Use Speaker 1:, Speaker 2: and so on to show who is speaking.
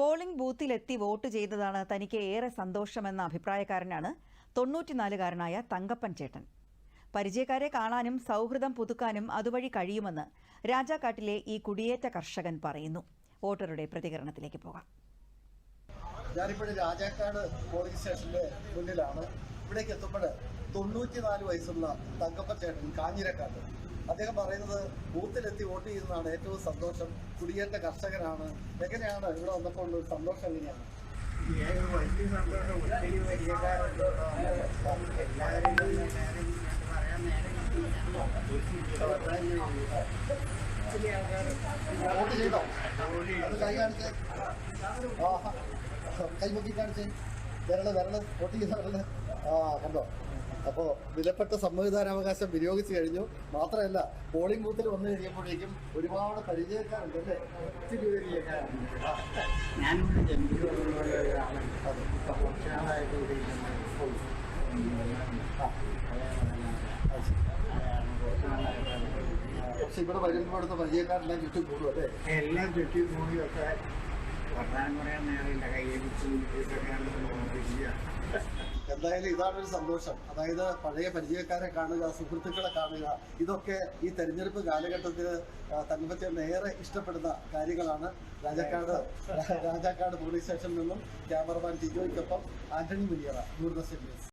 Speaker 1: Polling ബൂത്തിലെത്തി vote ചെയ്തതാണ് തനിക്ക് ഏറെ സന്തോഷമെന്ന അഭിപ്രായക്കാരനാണ് തൊണ്ണൂറ്റിനാലുകാരനായ തങ്കപ്പൻ ചേട്ടൻ. പരിചയക്കാരെ കാണാനും സൗഹൃദം പുതുക്കാനും അതുവഴി കഴിയുമെന്ന് രാജാക്കാട്ടിലെ ഈ കുടിയേറ്റ കർഷകൻ പറയുന്നു. വോട്ടറുടെ പ്രതികരണത്തിലേക്ക് പോകാം.
Speaker 2: ഞാനിപ്പോഴും രാജാക്കാട് പോളിംഗ് സ്റ്റേഷന്റെ മുന്നിലാണ്. ഇവിടേക്ക് എത്തുമ്പോൾ തൊണ്ണൂറ്റിനാല് വയസ്സുള്ള തങ്കപ്പൻ ചേട്ടൻ കാഞ്ഞിരക്കാട്ട്. അദ്ദേഹം പറയുന്നത് ബൂത്തിലെത്തി വോട്ട് ചെയ്യുന്നതാണ് ഏറ്റവും സന്തോഷം. കുടിയേറ്റ കർഷകനാണ് എങ്ങനെയാണ് ഇവിടെ വന്നപ്പോൾ ഉള്ള സന്തോഷം എങ്ങനെയാണ്?
Speaker 3: വലിയ സന്തോഷം ഒത്തിരി പരിചയക്കാരുണ്ട് എല്ലാവരും
Speaker 2: വോട്ട് ചെയ്തോ? കൈ കാണിച്ചേ. ആഹാ. കൈ പൊക്കി കാണിച്ചേ വിരൾ വിരൾ. വോട്ട് ചെയ്യുന്ന വിരൾ. ആ കണ്ടോ? അപ്പോൾ വിലപ്പെട്ട സമ്മതിദാനാവകാശം വിനിയോഗിച്ചു കഴിഞ്ഞു. മാത്രമല്ല പോളിംഗ് ബൂത്തിൽ വന്നു കഴിയുമ്പോഴേക്കും ഒരുപാട് പരിചയക്കാരുണ്ട് അല്ലേ?
Speaker 3: ഒത്തിരി ഞാനിവിടെ ഇവിടെ.
Speaker 2: പക്ഷെ ഇവിടെ വരുമ്പോൾ ഇവിടുത്തെ പരിചയക്കാരെല്ലാം ചുറ്റും കൂടും അല്ലേ?
Speaker 3: എല്ലാം ചുറ്റി മൂടിയൊക്കെ വർത്താനം പറയാൻ നേരമില്ല. കയ്യിൽ പിടിച്ചൊക്കെയാണ് പരിചയം
Speaker 2: എന്തായാലും ഇതാണ് ഒരു സന്തോഷം. അതായത് പഴയ പരിചയക്കാരെ കാണുക സുഹൃത്തുക്കളെ കാണുക ഇതൊക്കെ ഈ തെരഞ്ഞെടുപ്പ് കാലഘട്ടത്തിൽ തങ്കപ്പച്ചേട്ടൻ ഏറെ ഇഷ്ടപ്പെടുന്ന കാര്യങ്ങളാണ്. രാജാക്കാട് രാജാക്കാട് പോലീസ് സ്റ്റേഷനിൽ നിന്നും ക്യാമറമാൻ ടിജോയ്ക്കൊപ്പം ആന്റണി മുനിയറ ദൂരദർശൻ ന്യൂസ്.